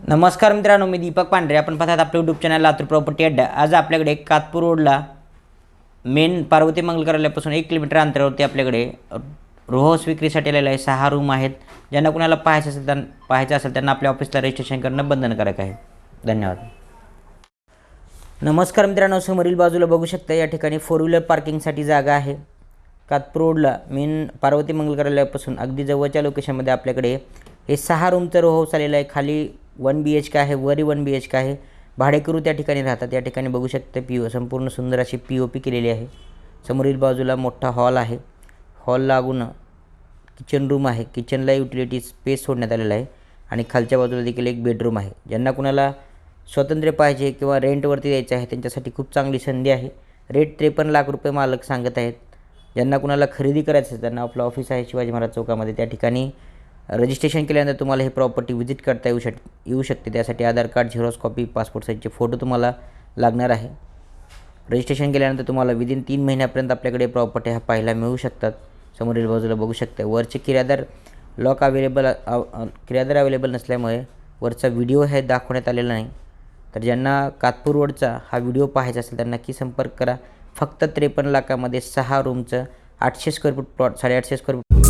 नमस्कार मित्रांनो मी दीपक पांढरे. आपण पाहतात आपलं यूट्यूब चॅनल लातूर प्रॉपर्टी अड्डा. आज आपल्याकडे कातपूर रोडला मेन पार्वती मंगल कार्यालयापासून एक किलोमीटर अंतरावरती आपल्याकडे रोहस विक्रीसाठी आलेला आहे. सहा रूम आहेत. ज्यांना कुणाला पाहायचं असेल त्यांना पाहायचं असेल त्यांना आपल्या ऑफिसला रजिस्ट्रेशन करणं बंधनकारक आहे. धन्यवाद. नमस्कार मित्रांनो समोरील बाजूला बघू शकता या ठिकाणी फोर व्हीलर पार्किंगसाठी जागा आहे. कातपूर रोडला मेन पार्वती मंगल कार्यालयापासून अगदी जवळच्या लोकेशनमध्ये आपल्याकडे हे सहा रूमचं रोहस आलेलं आहे. खाली वन बी एच के आहे वरी वन बी एच के आहे भाडेकरू त्या ठिकाणी राहतात. या ठिकाणी बघू शकते पी ओ संपूर्ण सुंदर अशी पी ओ पी केलेली आहे. समोरील बाजूला मोठा हॉल आहे. हॉल लागून किचन रूम आहे. किचनला युटिलिटी स्पेस सोडण्यात आलेला आहे आणि खालच्या बाजूला देखील एक बेडरूम आहे. ज्यांना कुणाला स्वातंत्र्य पाहिजे किंवा रेंटवरती द्यायचं आहे त्यांच्यासाठी खूप चांगली संधी आहे. रेट त्रेपन्न लाख रुपये मालक सांगत आहेत. ज्यांना कुणाला खरेदी करायचं असेल त्यांना आपलं ऑफिस आहे शिवाजी महाराज चौकामध्ये. त्या ठिकाणी रजिस्ट्रेशन केल्यानंतर तुम्हाला हे प्रॉपर्टी व्हिजिट करता येऊ शक येऊ शकते. त्यासाठी Aadhaar card xerox copy passport साईजचे फोटो तुम्हाला लागणार आहे. रजिस्ट्रेशन केल्यानंतर तुम्हाला विदिन तीन महिन्यापर्यंत आपल्याकडे प्रॉपर्टी ह्या पाहायला मिळू शकतात. समोरील बाजूला बघू शकता. वरचे किरायदार लॉक अवेलेबल किरायदार अवेलेबल नसल्यामुळे वरचा व्हिडिओ हे दाखवण्यात आलेला नाही. तर ज्यांना कातपूर रोडचा हा व्हिडिओ पाहायचा असेल तर नक्की संपर्क करा. फक्त त्रेपन्न लाखामध्ये सहा रूमचं आठशे स्क्वेअर फूट प्लॉट साडेआठशे स्क्वेअर फूट